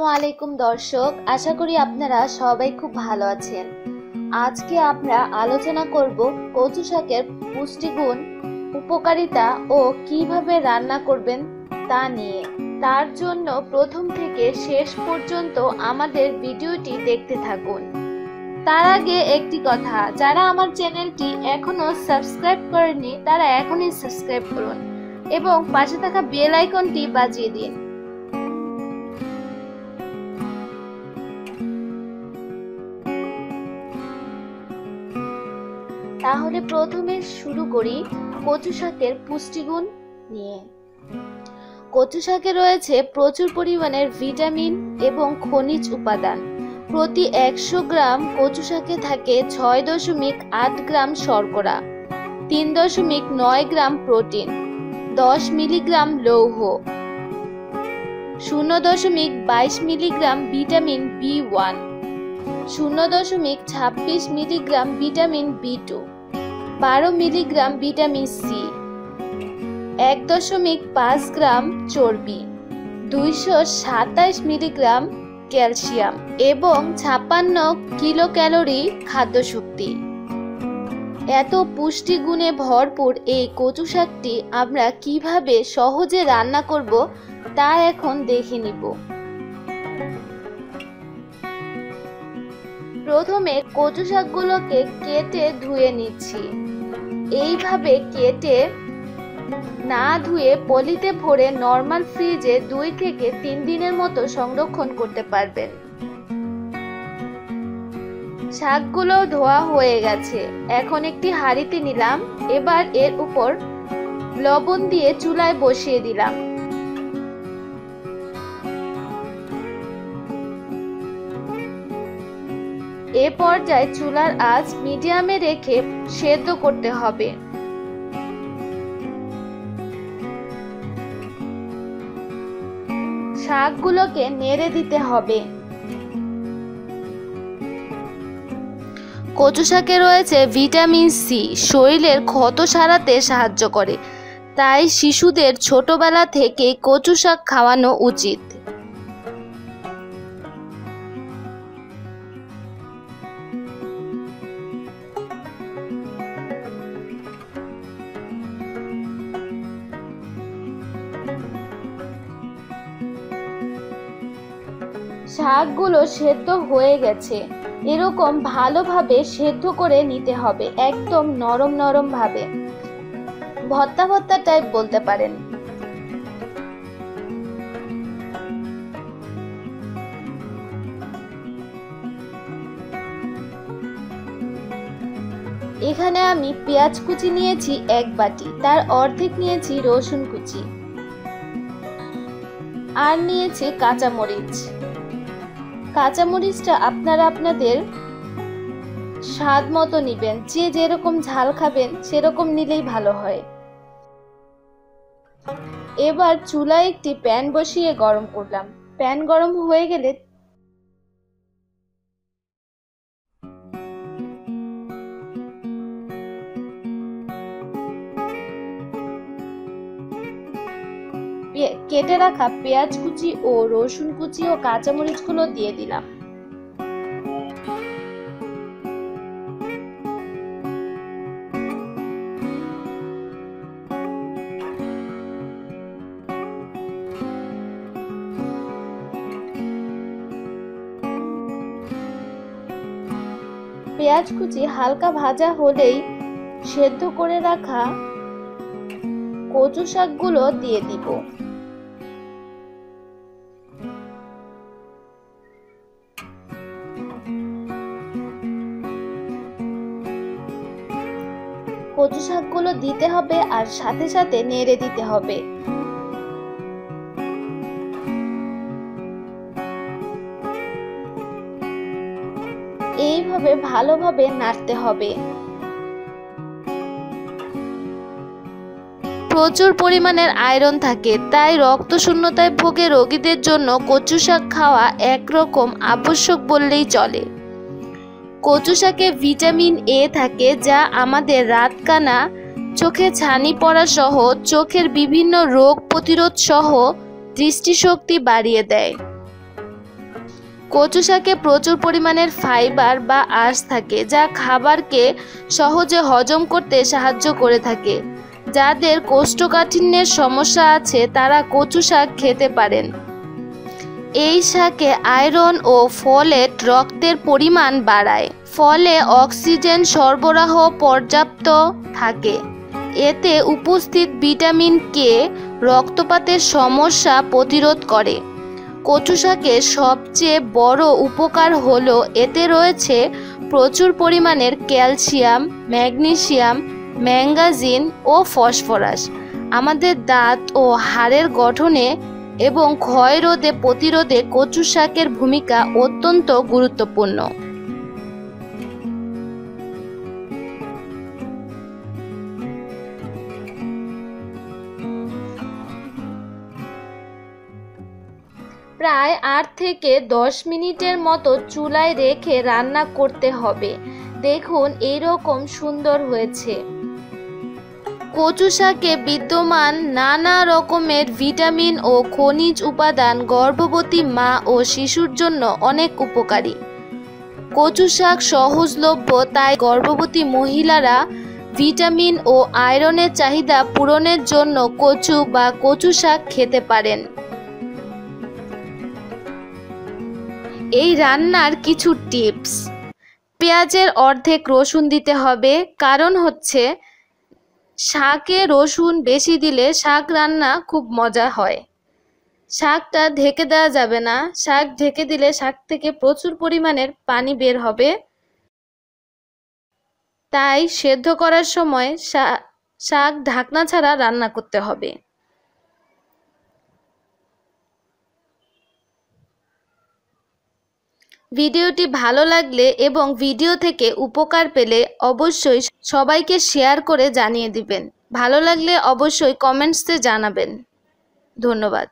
আসসালামু আলাইকুম দর্শক, আশা করি আপনারা সবাই খুব ভালো আছেন। আজকে আমরা আলোচনা করব কচু শাকের পুষ্টিগুণ, উপকারিতা ও কীভাবে রান্না করবেন তা নিয়ে। তার জন্য প্রথম থেকে শেষ পর্যন্ত আমাদের ভিডিওটি দেখতে থাকুন। তার আগে একটি কথা, যারা আমার চ্যানেলটি এখনও সাবস্ক্রাইব করেনি তারা এখনই সাবস্ক্রাইব করুন এবং পাশে থাকা বেল আইকনটি বাজিয়ে দিন। তাহলে প্রথমে শুরু করি কচু শাকের পুষ্টিগুণ নিয়ে। কচু শাকে রয়েছে প্রচুর পরিমাণের ভিটামিন এবং খনিজ উপাদান। প্রতি একশো গ্রাম কচু শাকে থাকে ছয় দশমিক আট গ্রাম শর্করা, তিন দশমিক নয় গ্রাম প্রোটিন, দশ মিলিগ্রাম লৌহ, শূন্য দশমিক বাইশ মিলিগ্রাম ভিটামিন বি ওয়ান। শূন্য দশমিক ছাব্বিশ মিলিগ্রাম ভিটামিন বি টু, বারো মিলিগ্রাম ভিটামিন সি, এক দশমিক পাঁচ গ্রাম চর্বি, দুইশো সাতাইশ মিলিগ্রাম ক্যালসিয়াম এবং ছাপ্পান্ন কিলো ক্যালোরি খাদ্যশক্তি। এত পুষ্টিগুণে ভরপুর এই কচু শাকটি আমরা কীভাবে সহজে রান্না করব তা এখন দেখে নিব। প্রথমে কচু শাকগুলোকে কেটে ধুয়ে নিচ্ছি। এইভাবে কেটে না ধুয়ে পলিতে ভরে নর্মাল ফ্রিজে দুই থেকে তিন দিনের মতো সংরক্ষণ করতে পারবেন। শাকগুলো ধোয়া হয়ে গেছে। এখন একটি হাঁড়িতে নিলাম। এবার এর উপর লবণ দিয়ে চুলায় বসিয়ে দিলাম। এ পর্যায়ে চুলার আঁচ মিডিয়ামে রেখে সেদ্ধ করতে হবে। শাকগুলোকে নেড়ে দিতে হবে। কচু শাকে রয়েছে ভিটামিন সি, শরীরের ক্ষত সারাতে সাহায্য করে। তাই শিশুদের ছোটবেলা থেকে কচু শাক খাওয়ানো উচিত। শাকগুলো সেদ্ধ হয়ে গেছে। এরকম ভালোভাবে সেদ্ধ করে নিতে হবে, একদম নরম নরম ভাবে। ভত্তা ভত্তা টাইপ বলতে পারেন। এখানে আমি পেঁয়াজ কুচি নিয়েছি এক বাটি, তার অর্ধেক নিয়েছি রসুন কুচি। আর নিয়েছি কাঁচামরিচ। কাঁচামরিচটা আপনারা আপনাদের স্বাদ মতো নিবেন। যে যেরকম ঝাল খাবেন, সেরকম নিলেই ভালো হয়। এবার চুলায় একটি প্যান বসিয়ে গরম করলাম। প্যান গরম হয়ে গেলে কেটে রাখা পেঁয়াজ কুচি ও রসুন কুচি ও কাঁচামরিচগুলো দিয়ে দিলাম। পেঁয়াজ কুচি হালকা ভাজা হলেই সেদ্ধ করে রাখা কচু শাকগুলো দিয়ে দিব। কচু শাকগুলো দিতে হবে আর সাথে সাথে নেড়ে দিতে হবে। এইভাবে ভালোভাবে নাড়তে হবে। প্রচুর পরিমাণের আয়রন থাকে, তাই রক্ত শূন্যতায় ভোগে রোগীদের জন্য কচু শাক খাওয়া একরকম আবশ্যক বললেই চলে। কচু শাকে ভিটামিন এ থাকে যা আমাদের রাতকানা, চোখে ছানি পড়া সহ চোখের বিভিন্ন রোগ প্রতিরোধ সহ দৃষ্টিশক্তি বাড়িয়ে দেয়। কচু শাকে প্রচুর পরিমাণের ফাইবার বা আঁশ থাকে যা খাবারকে সহজে হজম করতে সাহায্য করে থাকে। যাদের কোষ্ঠকাঠিন্যের সমস্যা আছে তারা কচু শাক খেতে পারেন। এই শাকে আয়রন ও ফলেট রক্তের পরিমাণ বাড়ায়, ফলে অক্সিজেন সরবরাহ পর্যাপ্ত থাকে। এতে উপস্থিত ভিটামিন কে রক্তপাতের সমস্যা প্রতিরোধ করে। কচু শাকের সবচেয়ে বড় উপকার হল এতে রয়েছে প্রচুর পরিমাণের ক্যালসিয়াম, ম্যাগনেসিয়াম, ম্যাঙ্গাজিন ও ফসফরাস। আমাদের দাঁত ও হাড়ের গঠনে এবং ক্ষয় রোধে প্রতিরোধে কচু শাকের ভূমিকা অত্যন্ত গুরুত্বপূর্ণ। প্রায় আট থেকে দশ মিনিটের মতো চুলায় রেখে রান্না করতে হবে। দেখুন এইরকম সুন্দর হয়েছে। কচু শাকে বিদ্যমান নানা রকমের ভিটামিন ও খনিজ উপাদান গর্ভবতী মা ও শিশুর জন্য অনেক উপকারী। কচু শাক সহজলভ্য, তাই গর্ভবতী মহিলারা ভিটামিন ও আয়রনের চাহিদা পূরণের জন্য কচু বা কচু শাক খেতে পারেন। এই রান্নার কিছু টিপস। পেঁয়াজের অর্ধেক রসুন দিতে হবে, কারণ হচ্ছে শাকে রসুন বেশি দিলে শাক রান্না খুব মজা হয়। শাকটা ঢেকে দেওয়া যাবে না। শাক ঢেকে দিলে শাক থেকে প্রচুর পরিমাণের পানি বের হবে। তাই সেদ্ধ করার সময় শাক ঢাকনা ছাড়া রান্না করতে হবে। ভিডিওটি ভালো লাগলে এবং ভিডিও থেকে উপকার পেলে অবশ্যই সবাইকে শেয়ার করে জানিয়ে দিবেন। ভালো লাগলে অবশ্যই কমেন্টসে জানাবেন। ধন্যবাদ।